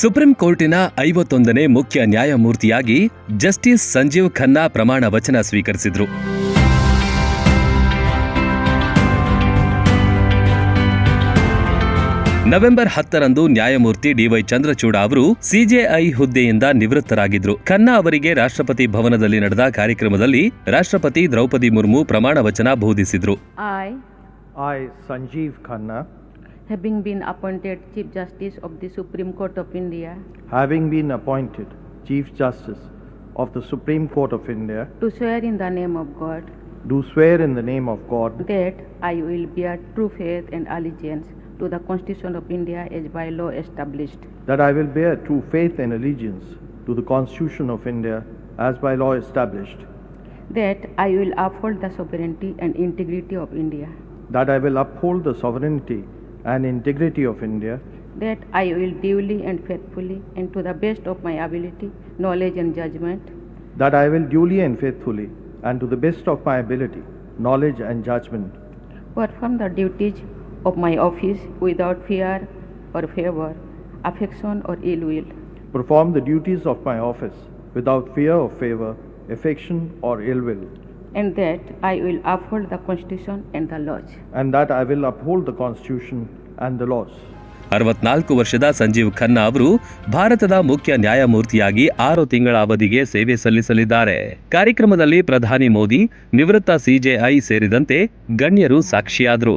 Supreme ಕೋರ್ಟಿನ ಐವತ್ತೊಂದನೇ ಮುಖ್ಯ ನ್ಯಾಯಮೂರ್ತಿಯಾಗಿ ಜಸ್ಟಿಸ್ ಸಂಜೀವ್ ಖನ್ನಾ ಪ್ರಮಾಣ ವಚನ ಸ್ವೀಕರಿಸಿದ್ರು. ನವೆಂಬರ್ ಹತ್ತರಂದು ನ್ಯಾಯಮೂರ್ತಿ ಡಿವೈ ಚಂದ್ರಚೂಡ ಅವರು ಸಿಜೆಐ ಹುದ್ದೆಯಿಂದ ನಿವೃತ್ತರಾಗಿದ್ರು. ಖನ್ನಾ ಅವರಿಗೆ ರಾಷ್ಟ್ರಪತಿ ಭವನದಲ್ಲಿ ನಡೆದ ಕಾರ್ಯಕ್ರಮದಲ್ಲಿ ರಾಷ್ಟ್ರಪತಿ ದ್ರೌಪದಿ ಮುರ್ಮು ಪ್ರಮಾಣ ವಚನ ಬೋಧಿಸಿದ್ರು. I, I, Sanjeev Khanna, having been appointed Chief Justice of the Supreme Court of India, having been appointed Chief Justice of the Supreme Court of India, do swear in the name of God. Do swear in the name of God. That I will bear true faith and allegiance to the Constitution of India as by law established, that I will bear true faith and allegiance to the Constitution of India as by law established, that I will uphold the sovereignty and integrity of India, that I will uphold the sovereignty and integrity of India, that I will duly and faithfully and to the best of my ability, knowledge and judgment, that I will duly and faithfully and to the best of my ability, knowledge and judgment, perform the duties of my office without fear or favor, affection or ill will, perform the duties of my office without fear or favor, affection or ill will, and that I will uphold the Constitution and the laws. and that I will uphold the Constitution and the laws. ಅರವತ್ನಾಲ್ಕು ವರ್ಷದ ಸಂಜೀವ್ ಖನ್ನಾ ಅವರು ಭಾರತದ ಮುಖ್ಯ ನ್ಯಾಯಮೂರ್ತಿಯಾಗಿ ಆರು ತಿಂಗಳ ಅವಧಿಗೆ ಸೇವೆ ಸಲ್ಲಿಸಲಿದ್ದಾರೆ ಕಾರ್ಯಕ್ರಮದಲ್ಲಿ ಪ್ರಧಾನಿ ಮೋದಿ ನಿವೃತ್ತ ಸಿಜೆಐ ಸೇರಿದಂತೆ ಗಣ್ಯರು ಸಾಕ್ಷಿಯಾದರು